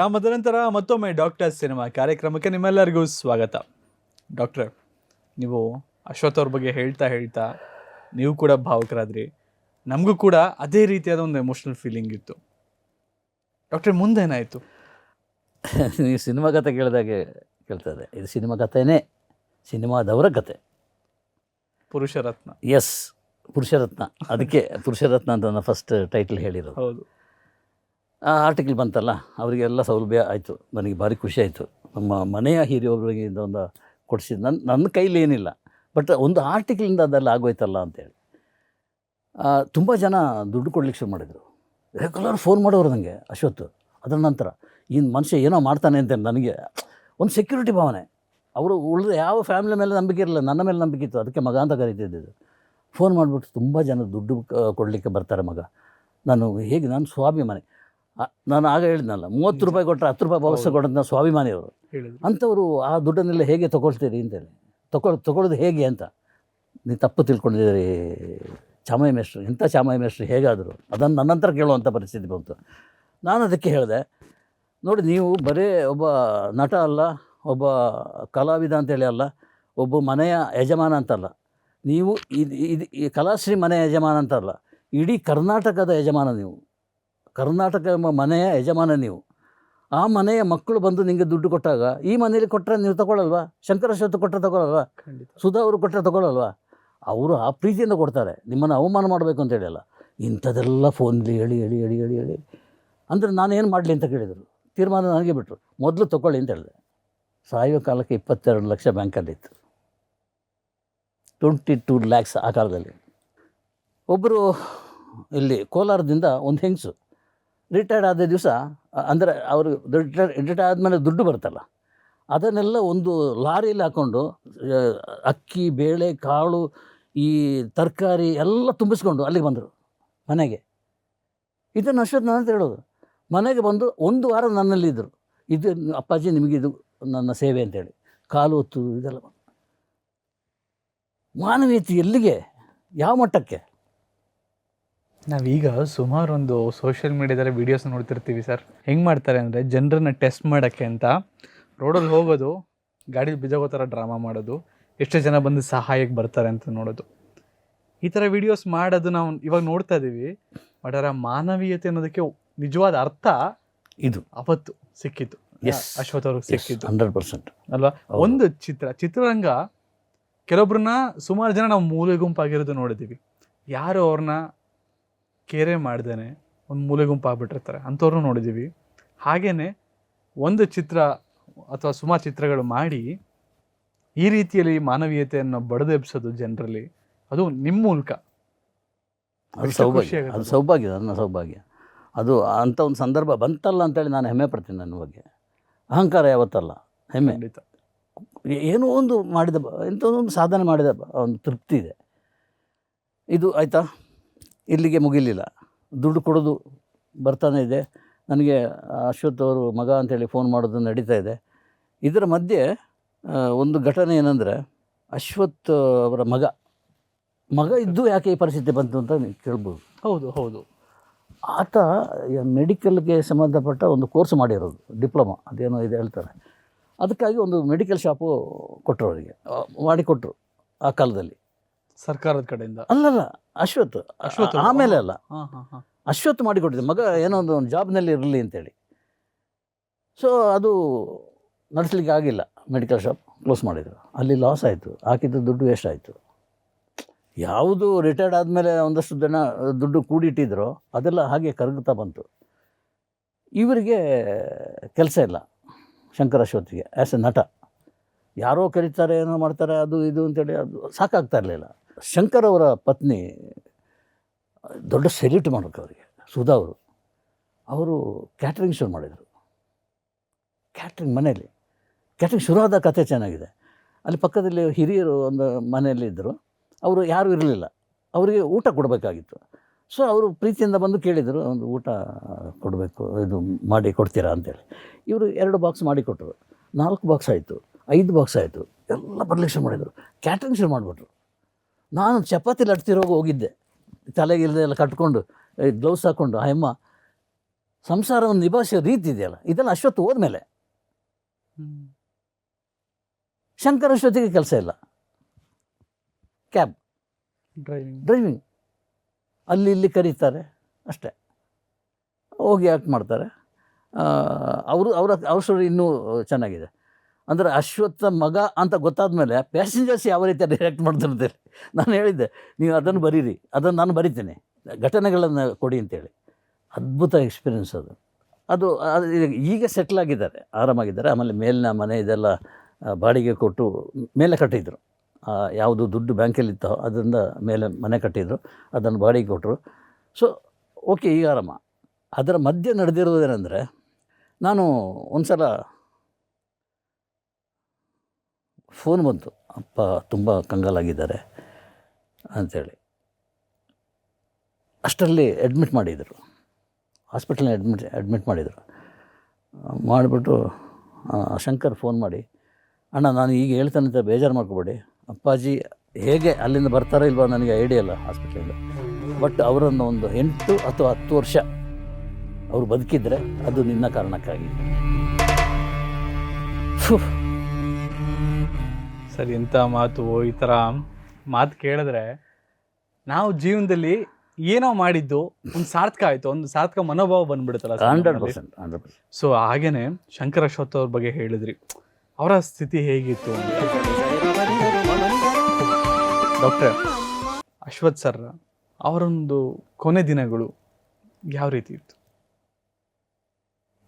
ವಿರಾಮದ ನಂತರ ಮತ್ತೊಮ್ಮೆ ಡಾಕ್ಟರ್ ಸಿನಿಮಾ ಕಾರ್ಯಕ್ರಮಕ್ಕೆ ನಿಮ್ಮೆಲ್ಲರಿಗೂ ಸ್ವಾಗತ. ಡಾಕ್ಟ್ರೆ ನೀವು ಅಶ್ವಥ್ ಅವ್ರ ಬಗ್ಗೆ ಹೇಳ್ತಾ ಹೇಳ್ತಾ ನೀವು ಕೂಡ ಭಾವುಕರಾದ್ರಿ. ನಮಗೂ ಕೂಡ ಅದೇ ರೀತಿಯಾದ ಒಂದು ಎಮೋಷ್ನಲ್ ಫೀಲಿಂಗ್ ಇತ್ತು. ಡಾಕ್ಟ್ರೆ ಮುಂದೇನಾಯಿತು? ನೀವು ಸಿನಿಮಾ ಕಥೆ ಕೇಳಿದಾಗೆ ಕೇಳ್ತದೆ. ಇದು ಸಿನಿಮಾ ಕಥೆನೇ ಸಿನಿಮಾದವರ ಕತೆ. ಪುರುಷರತ್ನ. ಎಸ್ ಪುರುಷರತ್ನ. ಅದಕ್ಕೆ ಪುರುಷರತ್ನ ಅಂತ ನಾನು ಫಸ್ಟ್ ಟೈಟಲ್ ಹೇಳಿರೋದು. ಹೌದು. ಆರ್ಟಿಕಲ್ ಬಂತಲ್ಲ ಅವರಿಗೆಲ್ಲ ಸೌಲಭ್ಯ ಆಯಿತು. ನನಗೆ ಭಾರಿ ಖುಷಿ ಆಯಿತು. ನಮ್ಮ ಮನೆಯ ಹಿರಿಯೊಬ್ಬರಿಗೆ ಇದೊಂದು ಕೊಡಿಸಿದ್ದು ನನ್ನ ನನ್ನ ಕೈಲಿ ಏನಿಲ್ಲ ಬಟ್ ಒಂದು ಆರ್ಟಿಕಲಿಂದ ಅದೆಲ್ಲ ಆಗೋಯ್ತಲ್ಲ ಅಂತೇಳಿ. ತುಂಬ ಜನ ದುಡ್ಡು ಕೊಡ್ಲಿಕ್ಕೆ ಶುರು ಮಾಡಿದರು. ರೆಗ್ಯುಲರ್ ಫೋನ್ ಮಾಡೋರು ನನಗೆ ಅಶ್ವತ್ತು ಅದರ ನಂತರ. ಈ ಮನುಷ್ಯ ಏನೋ ಮಾಡ್ತಾನೆ ಅಂತ ನನಗೆ ಒಂದು ಸೆಕ್ಯೂರಿಟಿ ಭಾವನೆ. ಅವರು ಉಳಿದ ಯಾವ ಫ್ಯಾಮಿಲಿ ಮೇಲೆ ನಂಬಿಕೆ ಇರಲಿಲ್ಲ ನನ್ನ ಮೇಲೆ ನಂಬಿಕೆ ಇತ್ತು. ಅದಕ್ಕೆ ಮಗ ಅಂತ ಕರಿತಿದ್ದಿದ್ದು. ಫೋನ್ ಮಾಡಿಬಿಟ್ಟು ತುಂಬ ಜನ ದುಡ್ಡು ಕೊಡಲಿಕ್ಕೆ ಬರ್ತಾರೆ ಮಗ. ನಾನು ಹೇಗೆ ನಾನು ಸ್ವಾಭಿಮಾನಿ. ಆ, ನಾನು ಆಗ ಹೇಳಿದ್ನಲ್ಲ ಮೂವತ್ತು ರೂಪಾಯಿ ಕೊಟ್ಟರೆ ಹತ್ತು ರೂಪಾಯಿ ಭವಿಷ್ಯ ಕೊಡೋದನ್ನ ಸ್ವಾಭಿಮಾನಿಯವರು ಅಂಥವರು ಆ ದುಡ್ಡನ್ನೆಲ್ಲ ಹೇಗೆ ತೊಗೊಳ್ತೀರಿ ಅಂತೇಳಿ. ತಗೊಳ್ ತಗೊಳ್ಳೋದು ಹೇಗೆ ಅಂತ. ನೀವು ತಪ್ಪು ತಿಳ್ಕೊಂಡಿದ್ದೀರಿ ಚಾಮಯ ಮೇಷ್ಟ್ರು ಇಂಥ ಚಾಮಯ ಮೇಷ್ಟ್ರು ಹೇಗಾದರು? ಅದನ್ನು ನನ್ನ ನಂತರ ಕೇಳುವಂಥ ಪರಿಸ್ಥಿತಿ ಬಂತು. ನಾನು ಅದಕ್ಕೆ ಹೇಳಿದೆ ನೋಡಿ ನೀವು ಬರೀ ಒಬ್ಬ ನಟ ಅಲ್ಲ ಒಬ್ಬ ಕಲಾವಿದ ಅಂತೇಳಿ ಅಲ್ಲ ಒಬ್ಬ ಮನೆಯ ಯಜಮಾನ ಅಂತಲ್ಲ. ನೀವು ಇದು ಇದು ಈ ಕಲಾಶ್ರೀ ಮನೆಯ ಯಜಮಾನ ಅಂತಲ್ಲ ಇಡೀ ಕರ್ನಾಟಕದ ಯಜಮಾನ ನೀವು. ಕರ್ನಾಟಕ ಎಂಬ ಮನೆಯ ಯಜಮಾನ ನೀವು. ಆ ಮನೆಯ ಮಕ್ಕಳು ಬಂದು ನಿಮಗೆ ದುಡ್ಡು ಕೊಟ್ಟಾಗ ಈ ಮನೇಲಿ ಕೊಟ್ಟರೆ ನೀವು ತಗೊಳ್ಳಲ್ವಾ ಶಂಕರಶ್ವತ್ತು ಕೊಟ್ಟರೆ ತಗೊಳ್ಳಲ್ವಾ ಸುಧಾ ಅವರು ಕೊಟ್ಟರೆ ತಗೊಳ್ಳಲ್ವಾ ಅವರು ಆ ಪ್ರೀತಿಯಿಂದ ಕೊಡ್ತಾರೆ. ನಿಮ್ಮನ್ನು ಅವಮಾನ ಮಾಡಬೇಕು ಅಂತ ಹೇಳಿಲ್ಲ. ಇಂಥದ್ದೆಲ್ಲ ಫೋನಲ್ಲಿ ಹೇಳಿ ಹೇಳಿ ಹೇಳಿ ಹೇಳಿ ಹೇಳಿ. ಅಂದರೆ ನಾನು ಏನು ಮಾಡಲಿ ಅಂತ ಕೇಳಿದರು. ತೀರ್ಮಾನ ನನಗೆ ಬಿಟ್ಟರು ಮೊದಲು ತಗೊಳ್ಳಿ ಅಂತ ಹೇಳಿದೆ. ಸಾಯುವ ಕಾಲಕ್ಕೆ ಇಪ್ಪತ್ತೆರಡು ಲಕ್ಷ ಬ್ಯಾಂಕಲ್ಲಿತ್ತು ಟ್ವೆಂಟಿ ಟೂ ಲ್ಯಾಕ್ಸ್ ಆ ಕಾಲದಲ್ಲಿ. ಒಬ್ಬರು ಇಲ್ಲಿ ಕೋಲಾರದಿಂದ ಒಂದು ಹೆಂಗಸು. ರಿಟೈರ್ಡ್ ಆದ ದಿವಸ ಅಂದರೆ ಅವರು ರಿಟೈರ್ ರಿಟೈರ್ಡ್ ಆದಮೇಲೆ ದುಡ್ಡು ಬರುತ್ತಲ್ಲ, ಅದನ್ನೆಲ್ಲ ಒಂದು ಲಾರಿಯಲ್ಲಿ ಹಾಕ್ಕೊಂಡು ಅಕ್ಕಿ, ಬೇಳೆ, ಕಾಳು, ಈ ತರಕಾರಿ ಎಲ್ಲ ತುಂಬಿಸ್ಕೊಂಡು ಅಲ್ಲಿಗೆ ಬಂದರು, ಮನೆಗೆ. ಇದನ್ನು ಅಶ್ವಥ್ ನಾನು ಅಂತ ಹೇಳೋದು, ಮನೆಗೆ ಬಂದು ಒಂದು ವಾರ ನನ್ನಲ್ಲಿದ್ದರು ಇದು ಅಪ್ಪಾಜಿ ನಿಮಗಿದು ನನ್ನ ಸೇವೆ ಅಂತೇಳಿ ಕಾಲು ಹೊತ್ತು ಇದೆಲ್ಲ. ಮಾನವೀಯತೆ ಎಲ್ಲಿಗೆ? ಯಾವ ಮಟ್ಟಕ್ಕೆ? ನಾವೀಗ ಸುಮಾರು ಒಂದು ಸೋಷಿಯಲ್ ಮೀಡಿಯಾದಲ್ಲಿ ವಿಡಿಯೋಸ್ ನೋಡ್ತಿರ್ತೀವಿ ಸರ್ ಹೆಂಗೆ ಮಾಡ್ತಾರೆ ಅಂದರೆ ಜನರನ್ನ ಟೆಸ್ಟ್ ಮಾಡೋಕ್ಕೆ ಅಂತ ರೋಡಲ್ಲಿ ಹೋಗೋದು ಗಾಡಿ ಬಿದ್ದೋಗೋ ಥರ ಡ್ರಾಮಾ ಮಾಡೋದು ಎಷ್ಟೋ ಜನ ಬಂದು ಸಹಾಯಕ್ಕೆ ಬರ್ತಾರೆ ಅಂತ ನೋಡೋದು. ಈ ಥರ ವಿಡಿಯೋಸ್ ಮಾಡೋದು ನಾವು ಇವಾಗ ನೋಡ್ತಾ ಇದ್ದೀವಿ ಬಟ್ ಅದರ ಮಾನವೀಯತೆ ಅನ್ನೋದಕ್ಕೆ ನಿಜವಾದ ಅರ್ಥ ಇದು. ಅವತ್ತು ಸಿಕ್ಕಿತ್ತು. ಅಶ್ವಥ್ ಅವ್ರಿಗೆ ಸಿಕ್ಕಿತ್ತು. ಹಂಡ್ರೆಡ್ ಪರ್ಸೆಂಟ್ ಅಲ್ವಾ? ಒಂದು ಚಿತ್ರ ಚಿತ್ರರಂಗ ಕೆಲವೊಬ್ರನ್ನ ಸುಮಾರು ಜನ ನಾವು ಮೂಲೆ ಗುಂಪಾಗಿರೋದು ನೋಡಿದ್ದೀವಿ ಯಾರು ಅವ್ರನ್ನ ಕೇರೆ ಮಾಡ್ದೇನೆ ಒಂದು ಮೂಲೆ ಗುಂಪು ಆಗ್ಬಿಟ್ಟಿರ್ತಾರೆ ಅಂಥವ್ರನ್ನೂ ನೋಡಿದ್ದೀವಿ ಹಾಗೆಯೇ ಒಂದು ಚಿತ್ರ ಅಥವಾ ಸುಮಾರು ಚಿತ್ರಗಳು ಮಾಡಿ ಈ ರೀತಿಯಲ್ಲಿ ಮಾನವೀಯತೆಯನ್ನು ಬಡದೆಬ್ಸೋದು ಜನರಲ್ಲಿ ಅದು ನಿಮ್ಮ ಮೂಲಕ. ಅದು ಸೌಭಾಗ್ಯ. ಅದು ಸೌಭಾಗ್ಯ ನನ್ನ ಸೌಭಾಗ್ಯ. ಅದು ಅಂಥ ಒಂದು ಸಂದರ್ಭ ಬಂತಲ್ಲ ಅಂತೇಳಿ ನಾನು ಹೆಮ್ಮೆ ಪಡ್ತೀನಿ ನನ್ನ ಬಗ್ಗೆ. ಅಹಂಕಾರ ಯಾವತ್ತಲ್ಲ ಹೆಮ್ಮೆ. ಏನೋ ಒಂದು ಮಾಡಿದ ಒಂದು ಸಾಧನೆ ಮಾಡಿದ ಒಂದು ತೃಪ್ತಿ ಇದೆ. ಇದು ಆಯಿತಾ? ಇಲ್ಲಿಗೆ ಮುಗಿಲಿಲ್ಲ. ದುಡ್ಡು ಕೊಡೋದು ಬರ್ತಾನೆ ಇದೆ. ನನಗೆ ಅಶ್ವಥ್ ಅವರು ಮಗ ಅಂತೇಳಿ ಫೋನ್ ಮಾಡೋದು ನಡೀತಾ ಇದೆ. ಇದರ ಮಧ್ಯೆ ಒಂದು ಘಟನೆ ಏನಂದರೆ ಅಶ್ವಥ್ ಅವರ ಮಗ ಮಗ ಇದ್ದು ಯಾಕೆ ಈ ಪರಿಸ್ಥಿತಿ ಬಂತು ಅಂತ ನೀವು ಕೇಳ್ಬೋದು. ಹೌದು ಹೌದು. ಆತ ಮೆಡಿಕಲ್ಗೆ ಸಂಬಂಧಪಟ್ಟ ಒಂದು ಕೋರ್ಸ್ ಮಾಡಿರೋದು ಡಿಪ್ಲೊಮಾ ಅದೇನೋ ಇದೆ ಹೇಳ್ತಾರೆ. ಅದಕ್ಕಾಗಿ ಒಂದು ಮೆಡಿಕಲ್ ಶಾಪು ಕೊಟ್ಟರು ಅವರಿಗೆ ಮಾಡಿಕೊಟ್ರು ಆ ಕಾಲದಲ್ಲಿ. ಸರ್ಕಾರದ ಕಡೆಯಿಂದ. ಅಲ್ಲಲ್ಲ ಅಶ್ವತ್ ಅಶ್ವತ್ ಆಮೇಲೆ ಅಲ್ಲ. ಅಶ್ವತ್ ಹಾಂ ಹಾಂ. ಅಶ್ವಥ್ ಮಾಡಿಕೊಟ್ಟಿದ್ದೆ. ಮಗ ಏನೋ ಒಂದು ಜಾಬ್ನಲ್ಲಿ ಇರಲಿ ಅಂತೇಳಿ. ಸೊ ಅದು ನಡೆಸಲಿಕ್ಕೆ ಆಗಿಲ್ಲ. ಮೆಡಿಕಲ್ ಶಾಪ್ ಕ್ಲೋಸ್ ಮಾಡಿದರು. ಅಲ್ಲಿ ಲಾಸ್ ಆಯಿತು. ಹಾಕಿದ್ದು ದುಡ್ಡು ವೇಸ್ಟ್ ಆಯಿತು. ಯಾವುದು ರಿಟೈರ್ಡ್ ಆದಮೇಲೆ ಒಂದಷ್ಟು ಜನ ದುಡ್ಡು ಕೂಡಿಟ್ಟಿದ್ರೋ ಅದೆಲ್ಲ ಹಾಗೆ ಕರಗುತ್ತಾ ಬಂತು. ಇವರಿಗೆ ಕೆಲಸ ಇಲ್ಲ. ಶಂಕರ ಅಶ್ವತ್ಗೆ ಆ್ಯಸ್ ಎ ನಟ. ಯಾರೋ ಕರೀತಾರೆ ಏನೋ ಮಾಡ್ತಾರೆ ಅದು ಇದು ಅಂತೇಳಿ ಅದು ಸಾಕಾಗ್ತಾ ಇರಲಿಲ್ಲ. ಶಂಕರ್ ಅವರ ಪತ್ನಿ, ದೊಡ್ಡ ಸೆಲ್ಯೂಟ್ ಮಾಡೋಕೆ ಅವರಿಗೆ, ಸುಧಾ ಅವರು. ಅವರು ಕ್ಯಾಟ್ರಿಂಗ್ ಶುರು ಮಾಡಿದರು. ಕ್ಯಾಟ್ರಿಂಗ್ ಮನೆಯಲ್ಲಿ. ಕ್ಯಾಟ್ರಿಂಗ್ ಶುರುವಾದ ಕಥೆ ಚೆನ್ನಾಗಿದೆ. ಅಲ್ಲಿ ಪಕ್ಕದಲ್ಲಿ ಹಿರಿಯರು ಒಂದು ಮನೆಯಲ್ಲಿ ಇದ್ದರು. ಅವರು ಯಾರೂ ಇರಲಿಲ್ಲ. ಅವರಿಗೆ ಊಟ ಕೊಡಬೇಕಾಗಿತ್ತು. ಸೊ ಅವರು ಪ್ರೀತಿಯಿಂದ ಬಂದು ಕೇಳಿದರು, ಒಂದು ಊಟ ಕೊಡಬೇಕು, ಇದು ಮಾಡಿ ಕೊಡ್ತೀರಾ ಅಂತೇಳಿ. ಇವರು ಎರಡು ಬಾಕ್ಸ್ ಮಾಡಿ ಕೊಟ್ಟರು. ನಾಲ್ಕು ಬಾಕ್ಸ್ ಆಯಿತು, ಐದು ಬಾಕ್ಸ್ ಆಯಿತು. ಎಲ್ಲ ಬರಲಿಕ್ಕೆ ಶುರು ಮಾಡಿದರು. ಕ್ಯಾಟ್ರಿಂಗ್ ಶುರು ಮಾಡಿಬಿಟ್ರು. ನಾನು ಚಪಾತಿ ಲಟ್ತಿರೋಗಿ ಹೋಗಿದ್ದೆ. ತಲೆಗೆ ಎಲ್ಲ ಕಟ್ಕೊಂಡು ಗ್ಲೌಸ್ ಹಾಕ್ಕೊಂಡು ಆ ಅಮ್ಮ ಸಂಸಾರವನ್ನು ನಿಭಾಯಿಸೋ ರೀತಿ ಇದೆಯಲ್ಲ ಇದೆಲ್ಲ ಅಶ್ವತ್ಥ ಹೋದ್ಮೇಲೆ. ಶಂಕರ ಅಶ್ವತಿಗೆ ಕೆಲಸ ಇಲ್ಲ. ಕ್ಯಾಬ್ ಡ್ರೈವಿಂಗ್ ಡ್ರೈವಿಂಗ್ ಅಲ್ಲಿ ಇಲ್ಲಿ ಕರೀತಾರೆ ಅಷ್ಟೇ. ಹೋಗಿ ಆ್ಯಕ್ಟ್ ಮಾಡ್ತಾರೆ. ಅವರು ಅವರ ಅವ್ರ ಸ್ಟೋರಿ ಇನ್ನೂ ಚೆನ್ನಾಗಿದೆ. ಅಂದರೆ ಅಶ್ವತ್ಥ ಮಗ ಅಂತ ಗೊತ್ತಾದ ಮೇಲೆ ಪ್ಯಾಸೆಂಜರ್ಸ್ ಯಾವ ರೀತಿ ಡೈರೆಕ್ಟ್ ಮಾಡ್ತಾರೆ ನಾನು ಹೇಳಿದ್ದೆ, ನೀವು ಅದನ್ನು ಬರೀರಿ, ಅದನ್ನು ನಾನು ಬರಿತೇನೆ. ಘಟನೆಗಳನ್ನು ಕೊಡಿ ಅಂತೇಳಿ. ಅದ್ಭುತ ಎಕ್ಸ್ಪೀರಿಯನ್ಸ್ ಅದು. ಅದು ಈಗ- ಈಗ ಸೆಟ್ಲ್ ಆಗಿದ್ದಾರೆ, ಆರಾಮಾಗಿದ್ದಾರೆ. ಆಮೇಲೆ ಮೇಲಿನ ಮನೆ ಇದೆಲ್ಲ ಬಾಡಿಗೆ ಕೊಟ್ಟು ಮೇಲೆ ಕಟ್ಟಿದ್ರು. ಯಾವುದು ದುಡ್ಡು ಬ್ಯಾಂಕಲ್ಲಿತ್ತೋ ಅದರಿಂದ ಮೇಲೆ ಮನೆ ಕಟ್ಟಿದ್ರು, ಅದನ್ನು ಬಾಡಿಗೆ ಕೊಟ್ಟರು ಸೊ ಓಕೆ ಈಗ ಆರಾಮ. ಅದರ ಮಧ್ಯೆ ನಡೆದಿರೋದೇನೆಂದರೆ, ನಾನು ಒಂದು ಸಲ ಫೋನ್ ಬಂತು. ಅಪ್ಪ ತುಂಬ ಕಂಗಾಲಾಗಿದ್ದಾರೆ ಅಂಥೇಳಿ ಅಷ್ಟರಲ್ಲಿ ಅಡ್ಮಿಟ್ ಮಾಡಿದರು. ಹಾಸ್ಪಿಟ್ಲಲ್ಲಿ ಅಡ್ಮಿಟ್ ಅಡ್ಮಿಟ್ ಮಾಡಿದರು. ಮಾಡಿಬಿಟ್ಟು ಶಂಕರ್ ಫೋನ್ ಮಾಡಿ, ಅಣ್ಣ, ನಾನು ಈಗ ಹೇಳ್ತಾನಂತ ಬೇಜಾರು ಮಾಡ್ಕೋಬೇಡಿ. ಅಪ್ಪಾಜಿ ಹೇಗೆ ಅಲ್ಲಿಂದ ಬರ್ತಾರೋ ಇಲ್ವೋ ನನಗೆ ಐಡಿಯಾ ಇಲ್ಲ ಹಾಸ್ಪಿಟ್ಲಿಂದ ಬಟ್ ಅವರನ್ನು ಒಂದು ಎಂಟು ಅಥವಾ ಹತ್ತು ವರ್ಷ ಅವರು ಬದುಕಿದ್ರೆ ಅದು ನಿನ್ನ ಕಾರಣಕ್ಕಾಗಿ. ಸರಿ ಎಂಥ ಮಾತು ಈ ಥರ ಮಾತು ಕೇಳಿದ್ರೆ ನಾವು ಜೀವನದಲ್ಲಿ ಏನೋ ಮಾಡಿದ್ದು ಒಂದು ಸಾರ್ಥಕ ಆಯಿತು ಒಂದು ಸಾರ್ಥಕ ಮನೋಭಾವ ಬಂದ್ಬಿಡುತ್ತಲ್ಲ hundred percent hundred percent. So ಹಾಗೇನೆ ಶಂಕರ ಅಶ್ವಥ್ ಅವ್ರ ಬಗ್ಗೆ ಹೇಳಿದ್ರಿ. ಅವರ ಸ್ಥಿತಿ ಹೇಗಿತ್ತು? ಡಾಕ್ಟರ್ ಅಶ್ವಥ್ ಸರ್ ಅವರೊಂದು ಕೊನೆ ದಿನಗಳು ಯಾವ ರೀತಿ ಇತ್ತು?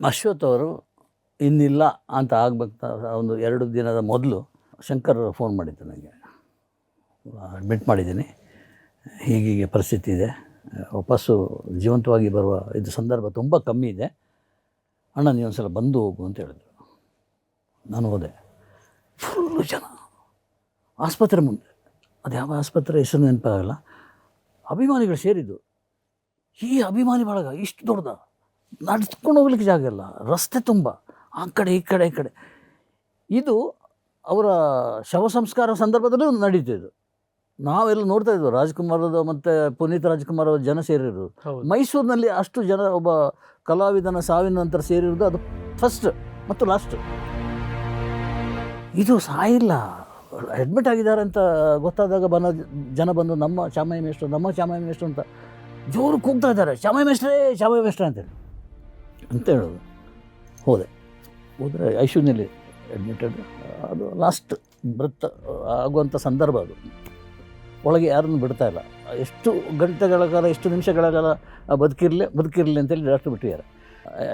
ಅಶ್ವತ್ ಅವರು ಇನ್ನಿಲ್ಲ ಅಂತ ಆಗ್ಬೇಕು ಒಂದು ಎರಡು ದಿನದ ಮೊದಲು ಶಂಕರ್ ಫೋನ್ ಮಾಡಿದ್ದು ನನಗೆ. ಅಡ್ಮಿಟ್ ಮಾಡಿದ್ದೀನಿ. ಹೀಗೀಗೆ ಪರಿಸ್ಥಿತಿ ಇದೆ. ವಾಪಸ್ಸು ಜೀವಂತವಾಗಿ ಬರುವ ಇದು ಸಂದರ್ಭ ತುಂಬ ಕಮ್ಮಿ ಇದೆ. ಅಣ್ಣ, ನೀವು ಒಂದು ಸಲ ಬಂದು ಹೋಗು ಅಂತ ಹೇಳಿದ್ರು. ನಾನು ಹೋದೆ. ಫುಲ್ಲು ಜನ. ಆಸ್ಪತ್ರೆ ಮುಂದೆ. ಅದು ಯಾವ ಆಸ್ಪತ್ರೆ ಹೆಸರು ನೆನಪಾಗಲ್ಲ. ಅಭಿಮಾನಿಗಳು ಸೇರಿದ್ದು. ಈ ಅಭಿಮಾನಿ ಬಳಗ ಇಷ್ಟು ದೊಡ್ಡದ. ನಡೆಸ್ಕೊಂಡು ಹೋಗ್ಲಿಕ್ಕೆ ಜಾಗ ಇಲ್ಲ. ರಸ್ತೆ ತುಂಬ. ಆ ಕಡೆ, ಈ ಕಡೆ ಈ ಕಡೆ. ಇದು ಅವರ ಶವ ಸಂಸ್ಕಾರ ಸಂದರ್ಭದಲ್ಲೂ ನಡೀತಿದ್ದು ನಾವೆಲ್ಲ ನೋಡ್ತಾ ಇದ್ವು ರಾಜ್ಕುಮಾರದ ಮತ್ತು ಪುನೀತ್ ರಾಜ್ಕುಮಾರ್ ಅವರ ಜನ ಸೇರಿರೋದು. ಮೈಸೂರಿನಲ್ಲಿ ಅಷ್ಟು ಜನ ಒಬ್ಬ ಕಲಾವಿದನ ಸಾವಿನ ನಂತರ ಸೇರಿರೋದು ಅದು ಫಸ್ಟ್ ಮತ್ತು ಲಾಸ್ಟ್ ಇದು ಸಾಯಿಲ್ಲ. ಅಡ್ಮಿಟ್ ಆಗಿದ್ದಾರೆ ಅಂತ ಗೊತ್ತಾದಾಗ ಬನ್ನ ಜನ ಬಂದು ನಮ್ಮ ಶಾಮಯ್ಯ ಮೇಷ್ಟ್ರು ನಮ್ಮ ಶಾಮಯ್ಯ ಮೇಷ್ಟ್ರು ಅಂತ ಜೋರು ಕೂಗ್ತಾ ಇದ್ದಾರೆ. ಶಾಮಯ್ಯ ಮೇಷ್ಟ್ರೇ ಶಾಮಯ್ಯ ಮೇಷ್ಟ್ರೆ ಅಂತೇಳಿ ಅಂತ ಹೇಳೋದು. ಹೋದೆ. ಹೋದರೆ ಐಶ್ವರ್ಯಲ್ಲಿ ಅಡ್ಮಿಟೆಡ್ ಅದು ಲಾಸ್ಟ್ ಬೃತ್ತ ಆಗುವಂಥ ಸಂದರ್ಭ ಅದು. ಒಳಗೆ ಯಾರನ್ನು ಬಿಡ್ತಾ ಇಲ್ಲ. ಎಷ್ಟು ಗಂಟೆಗಳ ಕಾಲ ಎಷ್ಟು ನಿಮಿಷಗಳ ಕಾಲ ಬದುಕಿರಲಿ ಬದುಕಿರಲಿ ಅಂತೇಳಿ ಡಾಕ್ಟ್ರು ಬಿಟ್ಟಿದ್ದಾರೆ.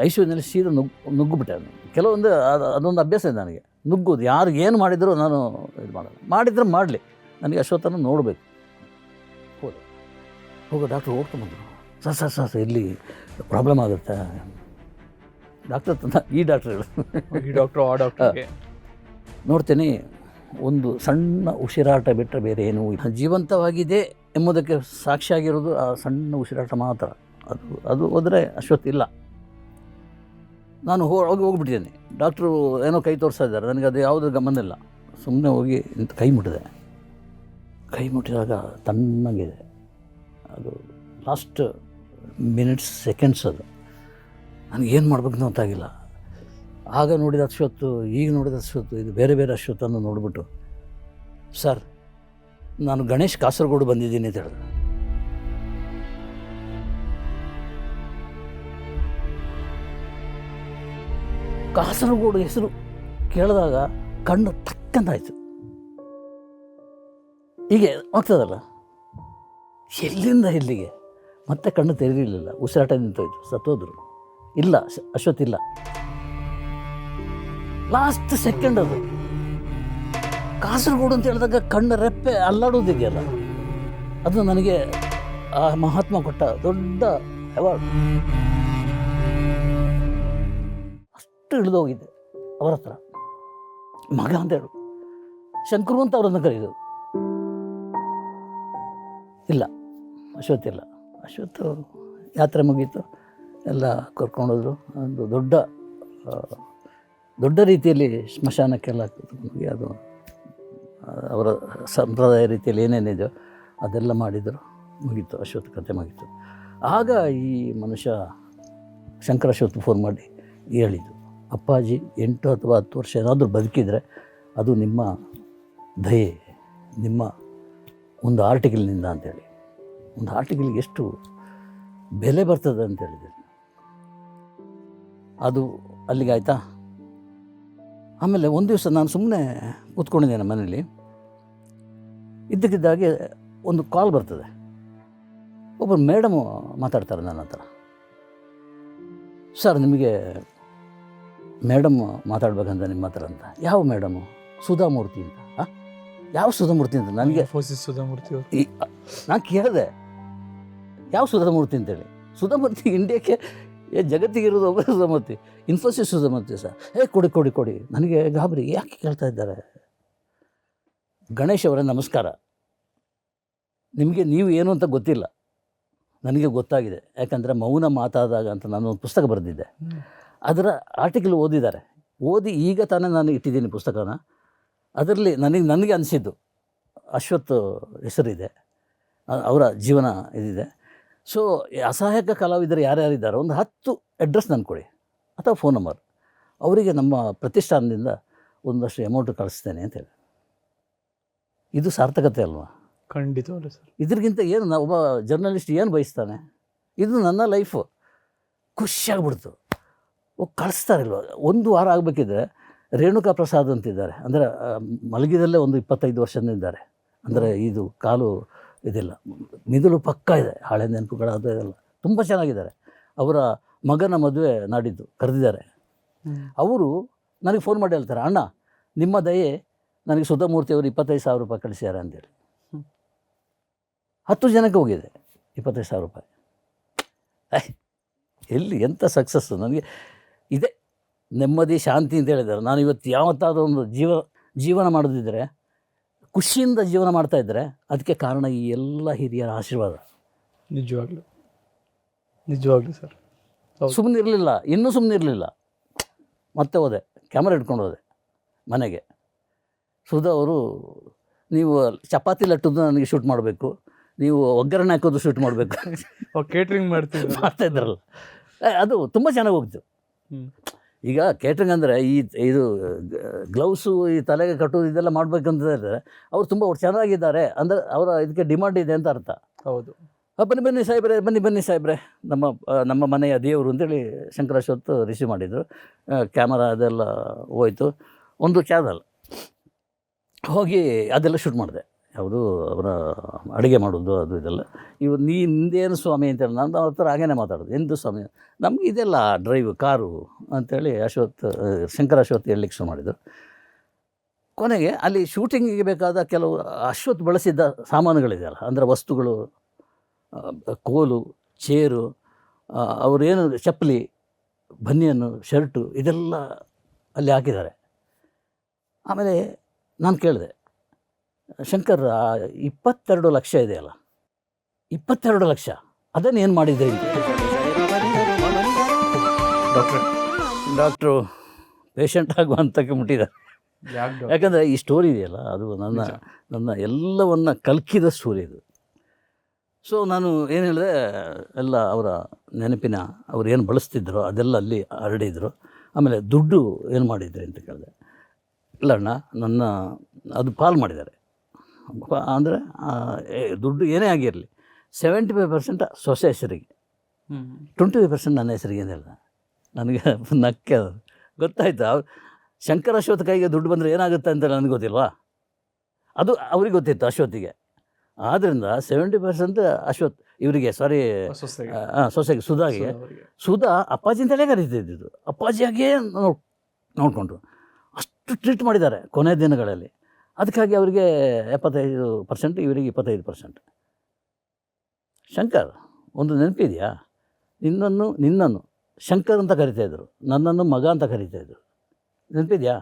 ಐಶ್ವರ್ಯದಲ್ಲಿ ಸೀದಾ ನುಗ್ಗು ನುಗ್ಗುಬಿಟ್ಟೆ ಕೆಲವೊಂದು ಅದು- ಅದೊಂದು ಅಭ್ಯಾಸ ಇದೆ ನನಗೆ. ನುಗ್ಗೋದು ಯಾರು ಏನು ಮಾಡಿದರೂ ನಾನು ಇದು ಮಾಡಲ್ಲ. ಮಾಡಿದ್ರೆ ಮಾಡಲಿ. ನನಗೆ ಅಶ್ವತ್ಥನ ನೋಡಬೇಕು. ಹೋದೆ. ಹೋಗೋ ಡಾಕ್ಟ್ರು ಹೋಗ್ತಾ ಸರ್ ಸರ್ ಸರ್ ಸರ್, ಇಲ್ಲಿ ಪ್ರಾಬ್ಲಮ್ ಆಗುತ್ತೆ. ಡಾಕ್ಟರ್ ತಂದ ಈ ಡಾಕ್ಟರ್ಗಳು ಹೇಳು. ಈ ಡಾಕ್ಟರ್ ಆ ಡಾಕ್ಟರ್ ನೋಡ್ತೇನೆ ಒಂದು ಸಣ್ಣ ಉಸಿರಾಟ ಬಿಟ್ಟರೆ ಬೇರೆ ಏನೂ ಇಲ್ಲ. ಜೀವಂತವಾಗಿದೆ ಎಂಬುದಕ್ಕೆ ಸಾಕ್ಷಿಯಾಗಿರೋದು ಆ ಸಣ್ಣ ಉಸಿರಾಟ ಮಾತ್ರ. ಅದು ಅದು ಹೋದರೆ ಅಶ್ವತ್ತಿಲ್ಲ. ನಾನು ಹೋಗಿ ಹೋಗ್ಬಿಟ್ಟಿದ್ದೇನೆ. ಡಾಕ್ಟ್ರು ಏನೋ ಕೈ ತೋರಿಸ್ತಾ ಇದ್ದಾರೆ. ನನಗೆ ಅದು ಯಾವುದೂ ಗಮನ ಇಲ್ಲ ಸುಮ್ಮನೆ ಹೋಗಿ ಕೈ ಮುಟ್ಟಿದೆ. ಕೈ ಮುಟ್ಟಿದಾಗ ತಣ್ಣಗಿದೆ. ಅದು ಲಾಸ್ಟ್ ಮಿನಿಟ್ಸ್ ಸೆಕೆಂಡ್ಸ್ ಅದು. ನನಗೆ ಏನು ಮಾಡ್ಬೇಕು ಗೊತ್ತಾಗಿಲ್ಲ. ಆಗ ನೋಡಿದ ಅಶ್ವತ್ತು ಈಗ ನೋಡಿದ ಅಶ್ವತ್ತು ಇದು ಬೇರೆ ಬೇರೆ ಅಶ್ವತ್ತನ್ನು ನೋಡಿಬಿಟ್ಟು, ಸರ್, ನಾನು ಗಣೇಶ್ ಕಾಸರಗೋಡು ಬಂದಿದ್ದೀನಿ ಅಂತ ಹೇಳಿದೆ ಕಾಸರಗೋಡು ಹೆಸರು ಕೇಳಿದಾಗ ಕಣ್ಣು ತಕ್ಕಂತಾಯ್ತು. ಹೀಗೆ ಆಗ್ತದಲ್ಲ? ಎಲ್ಲಿಂದ ಇಲ್ಲಿಗೆ? ಮತ್ತೆ ಕಣ್ಣು ತೆರೆದಿರಲಿಲ್ಲ. ಉಸಿರಾಟ ನಿಂತೋಯ್ತು. ಸತ್ತೋದ್ರು. ಇಲ್ಲ ಅಶ್ವತ್ ಇಲ್ಲ. ಲಾಸ್ಟ್ ಸೆಕೆಂಡ್ ಅದು. ಕಾಸರಗೋಡು ಅಂತ ಹೇಳಿದಾಗ ಕಣ್ಣು ರೆಪ್ಪೆ ಅಲ್ಲಾಡೋದಿದೆಯಲ್ಲ, ಅದು ನನಗೆ ಆ ಮಹಾತ್ಮ ಕೊಟ್ಟ ದೊಡ್ಡ ಅವಾರ್ಡ್ ಅಷ್ಟು ಇಳಿದೋಗಿದ್ದೆ ಅವರ ಹತ್ರ. ಮಗ ಅಂತ ಹೇಳು. ಶಂಕರು ಅಂತ ಅವರನ್ನು ಕರೆಯೋದು ಇಲ್ಲ ಅಶ್ವತ್ ಇಲ್ಲ. ಅಶ್ವತ್ ಯಾತ್ರೆ ಮುಗೀತು. ಎಲ್ಲ ಕರ್ಕೊಂಡೋದ್ರು. ಒಂದು ದೊಡ್ಡ ದೊಡ್ಡ ರೀತಿಯಲ್ಲಿ ಸ್ಮಶಾನಕ್ಕೆಲ್ಲ ಅದು ಅವರ ಸಂಪ್ರದಾಯ ರೀತಿಯಲ್ಲಿ ಏನೇನಿದೆಯೋ ಅದೆಲ್ಲ ಮಾಡಿದರು. ಮುಗೀತು ಅಶ್ವತ್ಥ ಕತೆ ಮುಗೀತು. ಆಗ ಈ ಮನುಷ್ಯ ಶಂಕರ ಅಶ್ವತ್ಥ ಫೋನ್ ಮಾಡಿ ಹೇಳಿದ್ದು, ಅಪ್ಪಾಜಿ, ಎಂಟು ಅಥವಾ ಹತ್ತು ವರ್ಷ ಏನಾದರೂ ಬದುಕಿದರೆ ಅದು ನಿಮ್ಮ ದಯೆ, ನಿಮ್ಮ ಒಂದು ಆರ್ಟಿಕಲ್ನಿಂದ ಅಂತೇಳಿ. ಒಂದು ಆರ್ಟಿಕಲ್ಗೆ ಎಷ್ಟು ಬೆಲೆ ಬರ್ತದೆ ಅಂತ ಹೇಳಿದೆ ಅದು ಅಲ್ಲಿಗೆ ಆಯಿತಾ? ಆಮೇಲೆ ಒಂದು ದಿವಸ ನಾನು ಸುಮ್ಮನೆ ಕೂತ್ಕೊಂಡಿದ್ದೇನೆ ಮನೇಲಿ. ಇದ್ದಕ್ಕಿದ್ದಾಗೆ ಒಂದು ಕಾಲ್ ಬರ್ತದೆ. ಒಬ್ಬರು ಮೇಡಮು ಮಾತಾಡ್ತಾರೆ ನನ್ನ ಹತ್ರ. ಸರ್ ನಿಮಗೆ ಮೇಡಮ್ ಮಾತಾಡ್ಬೇಕಂತ ನಿಮ್ಮ ಹತ್ರ ಅಂತ. ಯಾವ ಮೇಡಮು? ಸುಧಾಮೂರ್ತಿ ಅಂತ. ಹಾಂ ಯಾವ ಸುಧಾಮೂರ್ತಿ ಅಂತ ನನಗೆ ಸುಧಾಮೂರ್ತಿ ನಾನು ಕೇಳಿದೆ. ಯಾವ ಸುಧಾಮೂರ್ತಿ ಅಂತೇಳಿ. ಸುಧಾಮೂರ್ತಿ ಇಂಡಿಯಾಕ್ಕೆ ಏ, ಜಗತ್ತಿಗೆ ಇರೋದು ಒಬ್ಬ ಸಮತಿ ಇನ್ಫೋಸಿಸ್ ಸಮತಿ ಸರ್. ಏ, ಕೊಡಿ ಕೊಡಿ ಕೊಡಿ. ನನಗೆ ಗಾಬರಿ. ಯಾಕೆ ಕೇಳ್ತಾ ಇದ್ದಾರೆ? ಗಣೇಶ್ ಅವರ, ನಮಸ್ಕಾರ. ನಿಮಗೆ ನೀವು ಏನು ಅಂತ ಗೊತ್ತಿಲ್ಲ. ನನಗೆ ಗೊತ್ತಾಗಿದೆ. ಯಾಕಂದರೆ ಮೌನ ಮಾತಾದಾಗ ಅಂತ ನಾನು ಒಂದು ಪುಸ್ತಕ ಬರೆದಿದ್ದೆ. ಅದರ ಆರ್ಟಿಕಲ್ ಓದಿದ್ದಾರೆ. ಓದಿ ಈಗ ತಾನೇ ನಾನು ಇಟ್ಟಿದ್ದೀನಿ ಪುಸ್ತಕನ. ಅದರಲ್ಲಿ ನನಗೆ ನನಗೆ ಅನಿಸಿದ್ದು ಅಶ್ವತ್ ಹೆಸರಿದೆ. ಅವರ ಜೀವನ ಇದಿದೆ. ಸೊ ಅಸಹಾಯಕ ಕಲಾವಿದರು ಯಾರ್ಯಾರಿದ್ದಾರೋ? ಒಂದು ಹತ್ತು ಅಡ್ರೆಸ್ ನನಗೆ ಕೊಡಿ ಅಥವಾ ಫೋನ್ ನಂಬರ್ ಅವರಿಗೆ ನಮ್ಮ ಪ್ರತಿಷ್ಠಾನದಿಂದ ಒಂದಷ್ಟು ಅಮೌಂಟ್ ಕಳಿಸ್ತೇನೆ ಅಂತ ಹೇಳಿ. ಇದು ಸಾರ್ಥಕತೆ ಅಲ್ವಾ? ಖಂಡಿತ ಸರ್. ಇದ್ರಿಗಿಂತ ಏನು ಒಬ್ಬ ಜರ್ನಲಿಸ್ಟ್ ಏನು ಬಯಸ್ತಾನೆ? ಇದು ನನ್ನ ಲೈಫು ಖುಷಿಯಾಗ್ಬಿಡ್ತು ಓ ಕಳಿಸ್ತಾರಿಲ್ವ ಒಂದು ವಾರ ಆಗಬೇಕಿದ್ರೆ ರೇಣುಕಾ ಪ್ರಸಾದ್ ಅಂತಿದ್ದಾರೆ. ಅಂದರೆ ಮಲಗಿದಲ್ಲೇ ಒಂದು ಇಪ್ಪತ್ತೈದು ವರ್ಷದಿಂದ ಇದ್ದಾರೆ. ಅಂದರೆ ಇದು ಕಾಲು ಇದಿಲ್ಲ. ಮಿದುಳು ಪಕ್ಕ ಇದೆ ಹಳೆ ನೆನಪುಗಳು ಅದು ಇದೆಲ್ಲ. ತುಂಬ ಚೆನ್ನಾಗಿದ್ದಾರೆ. ಅವರ ಮಗನ ಮದುವೆ ನಾಡಿದ್ದು ಕರೆದಿದ್ದಾರೆ. ಅವರು ನನಗೆ ಫೋನ್ ಮಾಡಿ ಹೇಳ್ತಾರೆ ಅಣ್ಣ ನಿಮ್ಮ ದಯೆ ನನಗೆ ಸುಧಾಮೂರ್ತಿ ಅವರು ಇಪ್ಪತ್ತೈದು ಸಾವಿರ ರೂಪಾಯಿ ಕಳಿಸ್ಯಾರೆ ಅಂತೇಳಿ. ಹತ್ತು ಜನಕ್ಕೆ ಹೋಗಿದೆ ಇಪ್ಪತ್ತೈದು ಸಾವಿರ ರೂಪಾಯಿ. ಎಲ್ಲಿ ಎಂಥ ಸಕ್ಸಸ್ಸು ನನಗೆ. ಇದೆ ನೆಮ್ಮದಿ ಶಾಂತಿ ಅಂತ ಹೇಳಿದ್ದಾರೆ. ನಾನು ಇವತ್ತು ಯಾವತ್ತಾದರೂ ಒಂದು ಜೀವ ಜೀವನ ಮಾಡೋದಿದ್ದರೆ ಖುಷಿಯಿಂದ ಜೀವನ ಮಾಡ್ತಾ ಇದ್ದರೆ ಅದಕ್ಕೆ ಕಾರಣ ಈ ಎಲ್ಲ ಹಿರಿಯರ ಆಶೀರ್ವಾದ. ನಿಜವಾಗ್ಲು. ನಿಜವಾಗ್ಲು ಸರ್. ಸುಮ್ಮನೆ ಇರಲಿಲ್ಲ ಇನ್ನೂ ಸುಮ್ಮನೆ ಇರಲಿಲ್ಲ ಮತ್ತೆ ಹೋದೆ ಕ್ಯಾಮ್ರಾ ಇಟ್ಕೊಂಡು ಹೋದೆ ಮನೆಗೆ. ಸುಧಾ ಅವರು ನೀವು ಚಪಾತಿ ಲಟ್ಟದ್ದು ನನಗೆ ಶೂಟ್ ಮಾಡಬೇಕು ನೀವು ಒಗ್ಗರಣೆ ಹಾಕೋದು ಶೂಟ್ ಮಾಡಬೇಕು. ಕೇಟ್ರಿಂಗ್ ಮಾಡ್ತೀವಿ ಮಾಡ್ತಾ ಇದ್ರಲ್ಲ. ಅದು ತುಂಬ ಚೆನ್ನಾಗಿ ಹೋಗ್ತು. ಈಗ ಕೇಟ್ರಿಂಗ್ ಅಂದರೆ ಈ ಇದು ಗ್ಲೌಸು ಈ ತಲೆಗೆ ಕಟ್ಟೋದು ಇದೆಲ್ಲ ಮಾಡಬೇಕಂತಂದ್ರೆ ಇದ್ದಾರೆ ಅವ್ರು ತುಂಬ ಚೆನ್ನಾಗಿದ್ದಾರೆ ಅಂದರೆ ಅವರ ಇದಕ್ಕೆ ಡಿಮಾಂಡ್ ಇದೆ ಅಂತ ಅರ್ಥ. ಹೌದು. ಬನ್ನಿ ಬನ್ನಿ ಸಾಹೇಬ್ರೆ ಬನ್ನಿ ಬನ್ನಿ ಸಾಹೇಬ್ರೆ. ನಮ್ಮ ನಮ್ಮ ಮನೆಯ ದೇವರು ಅಂತೇಳಿ ಶಂಕರಾಶ್ವತ್ ರಿಸೀವ್ ಮಾಡಿದರು. ಕ್ಯಾಮರಾ ಅದೆಲ್ಲ ಹೋಯಿತು. ಒಂದು ಚಾನಲ್. ಹೋಗಿ ಅದೆಲ್ಲ ಶೂಟ್ ಮಾಡಿದೆ. ಯಾವುದು ಅವರ ಅಡುಗೆ ಮಾಡೋದು ಅದು ಇದೆಲ್ಲ. ಇವು ನೀ ನಿಂದೇನು ಸ್ವಾಮಿ ಅಂತೇಳಿ ನಾನು ಅವ್ರ ಹತ್ರ ಹಾಗೇನೆ ಮಾತಾಡೋದು. ಎಂದು ಸ್ವಾಮಿ? ನಮ್ಗೆ ಇದೆಲ್ಲ ಡ್ರೈವ್ ಕಾರು ಅಂತೇಳಿ ಅಶ್ವತ್ ಶಂಕರ ಅಶ್ವತ್ ಹೇಳಲಿಕ್ಕೆ ಶುರು ಮಾಡಿದರು. ಕೊನೆಗೆ ಅಲ್ಲಿ ಶೂಟಿಂಗಿಗೆ ಬೇಕಾದ ಕೆಲವು ಅಶ್ವತ್ ಬಳಸಿದ್ದ ಸಾಮಾನುಗಳಿದೆಯಲ್ಲ, ಅಂದರೆ ವಸ್ತುಗಳು ಕೋಲು, ಚೇರು ಅವರೇನು ಚಪ್ಪಲಿ, ಬನ್ನಿಯನ್ನು, ಶರ್ಟು ಇದೆಲ್ಲ ಅಲ್ಲಿ ಹಾಕಿದ್ದಾರೆ. ಆಮೇಲೆ ನಾನು ಕೇಳಿದೆ ಶಂಕರ್ ಇಪ್ಪತ್ತೆರಡು ಲಕ್ಷ ಇದೆಯಲ್ಲ? ಇಪ್ಪತ್ತೆರಡು ಲಕ್ಷ. ಅದನ್ನು ಏನು ಮಾಡಿದ್ರಿ ಡಾಕ್ಟರ್. ಡಾಕ್ಟ್ರೆ ಪೇಷಂಟ್ ಆಗುವಂತಕ್ಕೆ ಮುಟ್ಟಿದ್ದಾರೆ. ಯಾಕೆ ಯಾಕಂದರೆ ಈ ಸ್ಟೋರಿ ಇದೆಯಲ್ಲ ಅದು ನನ್ನ ನನ್ನ ಎಲ್ಲವನ್ನು ಕಲ್ಕಿದ ಸ್ಟೋರಿ ಇದು. ಸೊ ನಾನು ಏನು ಹೇಳಿದೆ ಎಲ್ಲ ಅವರ ನೆನಪಿನ ಅವ್ರು ಏನು ಬಳಸ್ತಿದ್ರು ಅದೆಲ್ಲ ಅಲ್ಲಿ ಹರಡಿದ್ರು. ಆಮೇಲೆ ದುಡ್ಡು ಏನು ಮಾಡಿದ್ರಿ ಅಂತ ಕೇಳಿದೆ. ಇಲ್ಲ ಅಣ್ಣ ನನ್ನ ಅದು ಪಾಲ್ ಮಾಡಿದ್ದಾರೆ. ಅಂದರೆ ದುಡ್ಡು ಏನೇ ಆಗಿರಲಿ ಸೆವೆಂಟಿ ಫೈವ್ ಪರ್ಸೆಂಟ್ ಸೊಸೆ ಹೆಸರಿಗೆ. ಟ್ವೆಂಟಿ ಫೈವ್ ಪರ್ಸೆಂಟ್ ನನ್ನ ಹೆಸರಿಗೆ ಏನಿಲ್ಲ ನನಗೆ ನಕ್ಕೆ ಅದು. ಗೊತ್ತಾಯ್ತು. ಅವ್ರು ಶಂಕರ ಅಶ್ವತ್ ಕೈಗೆ ದುಡ್ಡು ಬಂದರೆ ಏನಾಗುತ್ತೆ ಅಂತ ನನಗೆ ಗೊತ್ತಿಲ್ವಾ? ಅದು ಅವ್ರಿಗೆ ಗೊತ್ತಿತ್ತು ಅಶ್ವತ್ತಿಗೆ ಆದ್ದರಿಂದ ಸೆವೆಂಟಿ ಪರ್ಸೆಂಟ್ ಅಶ್ವತ್ ಇವರಿಗೆ ಸಾರಿ ಸೊಸೆಗೆ. ಸೊಸೆಗೆ ಸುಧಾಗೆ. ಸುಧಾ ಅಪ್ಪಾಜಿ ಅಂತಲೇ ಕರೀತಿದ್ದು ಅಪ್ಪಾಜಿಯಾಗೇ ನೋಡ್ ನೋಡಿಕೊಂಡ್ರು. ಅಷ್ಟು ಟ್ರೀಟ್ ಮಾಡಿದ್ದಾರೆ ಕೊನೆ ದಿನಗಳಲ್ಲಿ. ಅದಕ್ಕಾಗಿ ಅವರಿಗೆ ಎಪ್ಪತ್ತೈದು ಪರ್ಸೆಂಟ್ ಇವರಿಗೆ ಇಪ್ಪತ್ತೈದು ಪರ್ಸೆಂಟ್ ಶಂಕರ್, ಒಂದು ನೆನಪಿದೆಯಾ? ನಿನ್ನನ್ನು ನಿನ್ನನ್ನು ಶಂಕರ್ ಅಂತ ಕರಿತಾಯಿದ್ರು ನನ್ನನ್ನು ಮಗ ಅಂತ ಕರಿತಾಯಿದ್ರು ನೆನಪಿದೆಯಾ?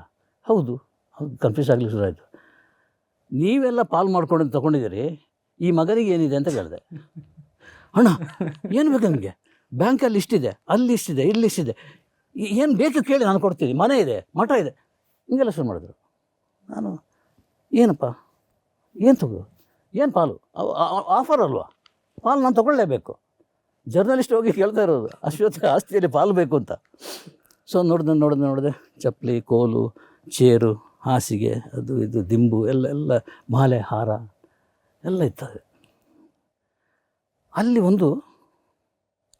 ಹೌದು. ಕನ್ಫ್ಯೂಸ್ ಶುರು ಆಯಿತು. ನೀವೆಲ್ಲ ಪಾಲ್ ಮಾಡ್ಕೊಂಡು ತೊಗೊಂಡಿದ್ದೀರಿ. ಈ ಮಗನಿಗೆ ಏನಿದೆ ಅಂತ ಕೇಳಿದೆ. ಅಣ್ಣ, ಏನು ಬೇಕು ನಿಮಗೆ? ಬ್ಯಾಂಕಲ್ಲಿ ಇಷ್ಟಿದೆ ಅಲ್ಲಿ ಇಷ್ಟಿದೆ ಇಲ್ಲಿ ಇಷ್ಟಿದೆ ಏನು ಬೇಕು ಕೇಳಿ ನಾನು ಕೊಡ್ತೀನಿ. ಮನೆ ಇದೆ, ಮಠ ಇದೆ. ಹಿಂಗೆಲ್ಲ ಶುರು ಮಾಡಿದ್ರು. ನಾನು ಏನಪ್ಪ? ಏನು ತಗೋ? ಏನು ಪಾಲು? ಆಫರ್ ಅಲ್ವಾ? ಪಾಲು ನಾನು ತೊಗೊಳ್ಳೇಬೇಕು. ಜರ್ನಲಿಸ್ಟ್ ಹೋಗಿ ಕೇಳ್ತಾ ಇರೋದು. ಅಶ್ವತ್ಥ ಆಸ್ತಿಯಲ್ಲಿ ಪಾಲು ಬೇಕು ಅಂತ. ಸೊ ನೋಡಿದೆ ನೋಡಿದೆ ನೋಡಿದೆ, ಚಪ್ಪಲಿ, ಕೋಲು, ಚೇರು, ಹಾಸಿಗೆ, ಅದು ಇದು, ದಿಂಬು, ಎಲ್ಲ ಎಲ್ಲ, ಮಾಲೆ, ಹಾರ, ಎಲ್ಲ ಇರ್ತದೆ ಅಲ್ಲಿ ಒಂದು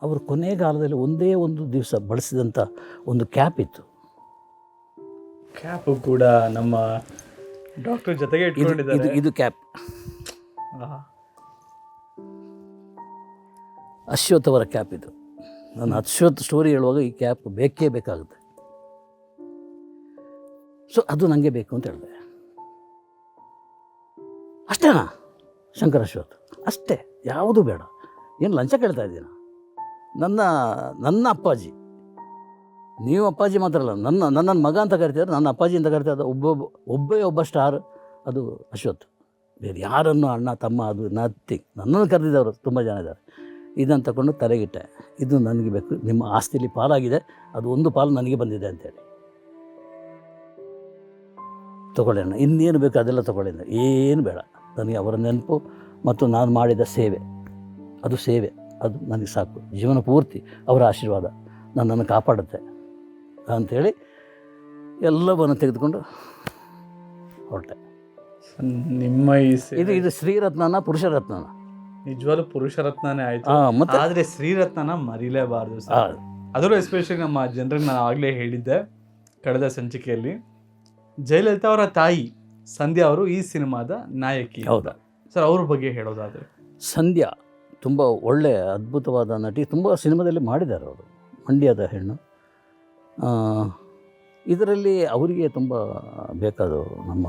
ಅವರು ಕೊನೆಗಾಲದಲ್ಲಿ ಒಂದೇ ಒಂದು ದಿವಸ ಬಳಸಿದಂಥ ಒಂದು ಕ್ಯಾಪ್ ಇತ್ತು. ಕ್ಯಾಪು ಕೂಡ ನಮ್ಮ ಡಾಕ್ಟರ್ ಜೊತೆಗೆ ಇದು ಇದು ಇಟ್ಕೊಂಡಿದ್ದಾರೆ. ಇದು ಕ್ಯಾಪ್. ಅಶ್ವಥ್ ಅವರ ಕ್ಯಾಪ್ ಇದು. ನಾನು ಅಶ್ವಥ್ ಸ್ಟೋರಿ ಹೇಳುವಾಗ ಈ ಕ್ಯಾಪ್ ಬೇಕೇ ಬೇಕಾಗುತ್ತೆ. ಸೊ ಅದು ನನಗೆ ಬೇಕು ಅಂತ ಹೇಳಿದೆ. ಅಷ್ಟೇನಾ? ಶಂಕರ್ ಅಶ್ವಥ್. ಅಷ್ಟೇ. ಯಾವುದೂ ಬೇಡ. ಏನು ಲಂಚ ಕೇಳ್ತಾ ಇದ್ದೀನ ನನ್ನ ನನ್ನ ಅಪ್ಪಾಜಿ. ನೀವು ಅಪ್ಪಾಜಿ ಮಾತ್ರ ಅಲ್ಲ, ನನ್ನ ನನ್ನನ್ನು ಮಗ ಅಂತ ಕರಿತಿದ್ರೆ, ನನ್ನ ಅಪ್ಪಾಜಿ ಅಂತ ಕರಿತಾರೆ ಒಬ್ಬೊಬ್ಬ, ಒಬ್ಬೇ ಒಬ್ಬ ಸ್ಟಾರ್ ಅದು ಅಶ್ವತ್ ಬೇರೆ ಯಾರನ್ನು ಅಣ್ಣ, ತಮ್ಮ ಅದು ನಥಿಂಗ್ ನನ್ನನ್ನು ಕರೆದಿದ್ದವರು ತುಂಬ ಜನ ಇದ್ದಾರೆ. ಇದನ್ನು ತಗೊಂಡು ತಲೆಗಿಟ್ಟೆ. ಇದು ನನಗೆ ಬೇಕು, ನಿಮ್ಮ ಆಸ್ತಿಲಿ ಪಾಲಾಗಿದೆ, ಅದು ಒಂದು ಪಾಲು ನನಗೆ ಬಂದಿದೆ ಅಂತೇಳಿ ತಗೊಳ್ಳಿ ಅಣ್ಣ, ಇನ್ನೇನು ಬೇಕು ಅದೆಲ್ಲ ತಗೊಳ್ಳಿ ಏನು ಬೇಡ. ನನಗೆ ಅವರ ನೆನಪು ಮತ್ತು ನಾನು ಮಾಡಿದ ಸೇವೆ. ಅದು ಸೇವೆ. ಅದು ನನಗೆ ಸಾಕು. ಜೀವನ ಪೂರ್ತಿ ಅವರ ಆಶೀರ್ವಾದ ನನ್ನನ್ನು ಕಾಪಾಡುತ್ತೆ. ಅಂಥೇಳಿ ಎಲ್ಲವನ್ನು ತೆಗೆದುಕೊಂಡು ಹೊರಟೆ. ನಿಮ್ಮ ಇದು ಇದು ಶ್ರೀರತ್ನನ ಪುರುಷರತ್ನನ. ನಿಜವಾಗ್ಲೂ ಪುರುಷರತ್ನನೇ ಆಯ್ತು. ಹಾಂ ಮತ್ತು ಆದ್ರೆ ಶ್ರೀರತ್ನನ ಮರಿಲೇಬಾರ್ದು ಸರ್. ಅದರಲ್ಲೂ ಎಸ್ಪೆಷಲಿ ನಮ್ಮ ಜನರಿಗೆ ನಾನು ಆಗಲೇ ಹೇಳಿದ್ದೆ ಕಳೆದ ಸಂಚಿಕೆಯಲ್ಲಿ ಜಯಲಲಿತಾ ಅವರ ತಾಯಿ ಸಂಧ್ಯಾ ಅವರು ಈ ಸಿನಿಮಾದ ನಾಯಕಿ ಹೌದಾ. ಸರ್ ಅವ್ರ ಬಗ್ಗೆ ಹೇಳೋದಾದರೆ? ಸಂಧ್ಯಾ ತುಂಬ ಒಳ್ಳೆಯ ಅದ್ಭುತವಾದ ನಟಿ ತುಂಬ ಸಿನಿಮಾದಲ್ಲಿ ಮಾಡಿದ್ದಾರೆ ಅವರು ಮಂಡ್ಯದ ಹೆಣ್ಣು. ಇದರಲ್ಲಿ ಅವರಿಗೆ ತುಂಬ ಬೇಕಾದವರು ನಮ್ಮ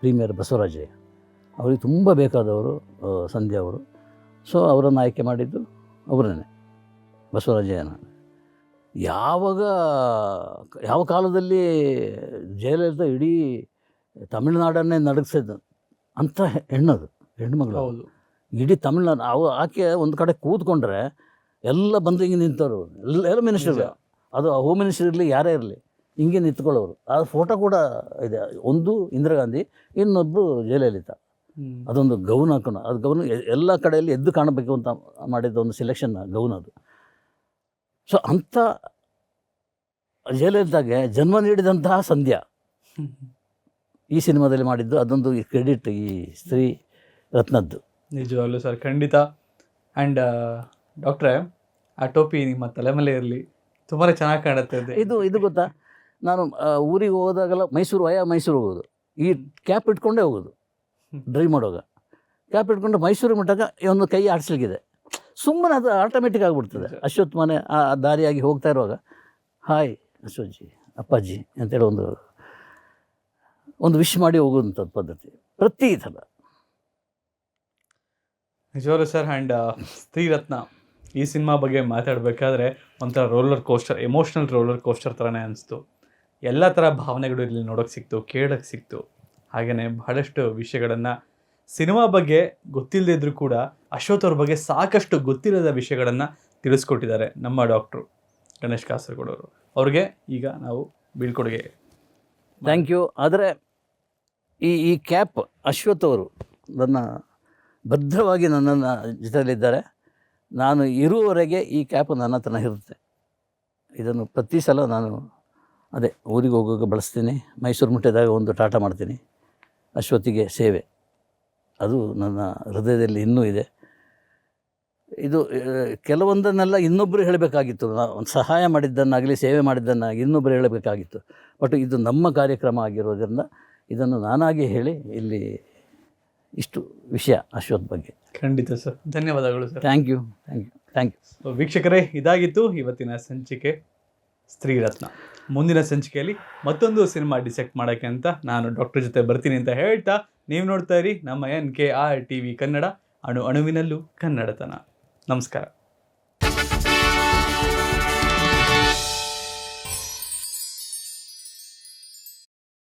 ಪ್ರೀಮಿಯರ್ ಬಸವರಾಜಯ್ಯ ಅವರಿಗೆ ತುಂಬ ಬೇಕಾದವರು ಸಂಧ್ಯಾ ಅವರು. ಸೊ ಅವರನ್ನು ಆಯ್ಕೆ ಮಾಡಿದ್ದು ಅವರನ್ನೇ ಬಸವರಾಜಯ್ಯನ ಯಾವಾಗ ಯಾವ ಕಾಲದಲ್ಲಿ ಜಯಲಲಿತಾ ಇಡೀ ತಮಿಳುನಾಡನ್ನೇ ನಡಗಿಸಿದ್ದು ಅಂಥ ಹೆಣ್ಣದು ಹೆಣ್ಮಗಳು ಹೌದು. ಇಡೀ ತಮಿಳ್ನಾಡು ಅವು ಆಕೆ ಒಂದು ಕಡೆ ಕೂತ್ಕೊಂಡ್ರೆ ಎಲ್ಲ ಬಂದು ಹಿಂಗೆ ನಿಂತವರು ಎಲ್ಲ ಎಲ್ಲ ಮಿನಿಸ್ಟರ್ ನಿಜ. ಅದು ಹೋಮ್ ಮಿನಿಸ್ಟರ್ ಇರಲಿ ಯಾರೇ ಇರಲಿ ಹಿಂಗೆ ನಿಂತ್ಕೊಳ್ಳೋರು. ಆ ಫೋಟೋ ಕೂಡ ಇದೆ. ಒಂದು ಇಂದಿರಾ ಗಾಂಧಿ ಇನ್ನೊಬ್ಬರು ಜಯಲಲಿತಾ. ಅದೊಂದು ಗೌನ್ ಹಾಕೋಣ. ಅದು ಗೌನ್ ಎಲ್ಲ ಕಡೆಯಲ್ಲಿ ಎದ್ದು ಕಾಣಬೇಕು ಅಂತ ಮಾಡಿದ ಒಂದು ಸೆಲೆಕ್ಷನ್ ಗೌನ್ ಅದು. ಸೊ ಅಂಥ ಜಯಲಲಿತಾಗೆ ಜನ್ಮ ನೀಡಿದಂತಹ ಸಂಧ್ಯಾ. ಈ ಸಿನಿಮಾದಲ್ಲಿ ಮಾಡಿದ್ದು ಅದೊಂದು ಕ್ರೆಡಿಟ್ ಈ ಸ್ತ್ರೀ ರತ್ನದ್ದು. ನಿಜವಾಗ್ಲೂ ಸರ್ ಖಂಡಿತ. ಆ್ಯಂಡ್ ಡಾಕ್ಟ್ರೆ ಆ ಟೋಪಿ ನಿಮ್ಮ ತಲೆ ಮೇಲೆ ಇರಲಿ. ತುಂಬಾ ಚೆನ್ನಾಗಿ ಕಾಣುತ್ತೆ ಅದು. ಇದು ಇದು ಗೊತ್ತಾ? ನಾನು ಊರಿಗೆ ಹೋದಾಗೆಲ್ಲ ಮೈಸೂರು ವಯ ಮೈಸೂರು ಹೋಗೋದು. ಈ ಕ್ಯಾಪ್ ಇಟ್ಕೊಂಡೇ ಹೋಗೋದು. ಡ್ರೈವ್ ಮಾಡುವಾಗ. ಕ್ಯಾಪ್ ಇಟ್ಕೊಂಡು ಮೈಸೂರು ಮಟ್ಟಾಗ ಈ ಒಂದು ಕೈ ಆಡಿಸ್ಲಿಕ್ಕಿದೆ ಸುಮ್ಮನೆ ಅದು ಆಟೋಮೆಟಿಕ್ ಆಗಿಬಿಡ್ತದೆ. ಅಶ್ವತ್ ಮನೆ ಆ ದಾರಿಯಾಗಿ ಹೋಗ್ತಾ ಇರುವಾಗ ಹಾಯ್ ಅಶ್ವತ್ಜಿ ಅಪ್ಪಾಜಿ ಅಂತೇಳಿ ಒಂದು ಒಂದು ವಿಶ್ ಮಾಡಿ ಹೋಗುವಂಥದ್ದು ಪದ್ಧತಿ. ಪ್ರತಿ ಥರ. ನಿಜವಾಗ್ಲೂ ಸರ್ ಆ್ಯಂಡ್ ಸ್ತ್ರೀರತ್ನ. ಈ ಸಿನಿಮಾ ಬಗ್ಗೆ ಮಾತಾಡಬೇಕಾದ್ರೆ ಒಂಥರ roller coaster emotional roller coaster ಥರನೇ ಅನಿಸ್ತು. ಎಲ್ಲ ಥರ ಭಾವನೆಗಳು ಇಲ್ಲಿ ನೋಡೋಕ್ಕೆ ಸಿಕ್ತು ಕೇಳೋಕ್ಕೆ ಸಿಕ್ತು. ಹಾಗೆಯೇ ಬಹಳಷ್ಟು ವಿಷಯಗಳನ್ನು ಸಿನಿಮಾ ಬಗ್ಗೆ ಗೊತ್ತಿಲ್ಲದೇ ಇದ್ರೂ ಕೂಡ ಅಶ್ವಥ್ ಅವ್ರ ಬಗ್ಗೆ ಸಾಕಷ್ಟು ಗೊತ್ತಿಲ್ಲದ ವಿಷಯಗಳನ್ನು ತಿಳಿಸ್ಕೊಟ್ಟಿದ್ದಾರೆ ನಮ್ಮ ಡಾಕ್ಟ್ರು ಗಣೇಶ್ ಕಾಸರಗೋಡವರು. ಅವ್ರಿಗೆ ಈಗ ನಾವು ಬೀಳ್ಕೊಡುಗೆ ಥ್ಯಾಂಕ್ ಯು ಆದರೆ ಈ ಈ ಕ್ಯಾಪ್ ಅಶ್ವಥ್ ಅವರು ನನ್ನ ಭದ್ರವಾಗಿ ನನ್ನನ್ನು ಜೊತೆಯಲ್ಲಿದ್ದಾರೆ. ನಾನು ಇರುವವರೆಗೆ ಈ ಕ್ಯಾಪ್ ನನ್ನ ಹತ್ರ ಇರುತ್ತೆ. ಇದನ್ನು ಪ್ರತಿ ಸಲ ನಾನು ಅದೇ ಊರಿಗೆ ಹೋಗುವಾಗ ಬಳಸ್ತೀನಿ. ಮೈಸೂರು ಮುಟ್ಟಿದಾಗ ಒಂದು ಟಾಟಾ ಮಾಡ್ತೀನಿ. ಅಶ್ವತ್ತಿಗೆ ಸೇವೆ. ಅದು ನನ್ನ ಹೃದಯದಲ್ಲಿ ಇನ್ನೂ ಇದೆ. ಇದು ಕೆಲವೊಂದನ್ನೆಲ್ಲ ಇನ್ನೊಬ್ಬರು ಹೇಳಬೇಕಾಗಿತ್ತು. ಒಂದು ಸಹಾಯ ಮಾಡಿದ್ದನ್ನಾಗಲಿ, ಸೇವೆ ಮಾಡಿದ್ದನ್ನಾಗಲಿ ಇನ್ನೊಬ್ಬರು ಹೇಳಬೇಕಾಗಿತ್ತು. ಬಟ್ ಇದು ನಮ್ಮ ಕಾರ್ಯಕ್ರಮ ಆಗಿರೋದ್ರಿಂದ ಇದನ್ನು ನಾನಾಗಿ ಹೇಳಿ ಇಲ್ಲಿ ಇಷ್ಟು ವಿಷಯ ಅಶ್ವಥ್ ಬಗ್ಗೆ. ಖಂಡಿತ ಸರ್. ಧನ್ಯವಾದಗಳು sir. Thank you thank you thank you so ವೀಕ್ಷಕರೇ ಇದಾಗಿತ್ತು ಇವತ್ತಿನ ಸಂಚಿಕೆ ಸ್ತ್ರೀರತ್ನ. ಮುಂದಿನ ಸಂಚಿಕೆಯಲ್ಲಿ ಮತ್ತೊಂದು ಸಿನಿಮಾ ಡಿಸೆಕ್ಟ್ ಮಾಡೋಕ್ಕೆ ಅಂತ ನಾನು ಡಾಕ್ಟರ್ ಜೊತೆ ಬರ್ತೀನಿ ಅಂತ ಹೇಳ್ತಾ ನೀವು ನೋಡ್ತಾ ಇರಿ ನಮ್ಮ N K R T V Kannada ಅಣು ಅಣುವಿನಲ್ಲೂ ಕನ್ನಡತನ. ನಮಸ್ಕಾರ.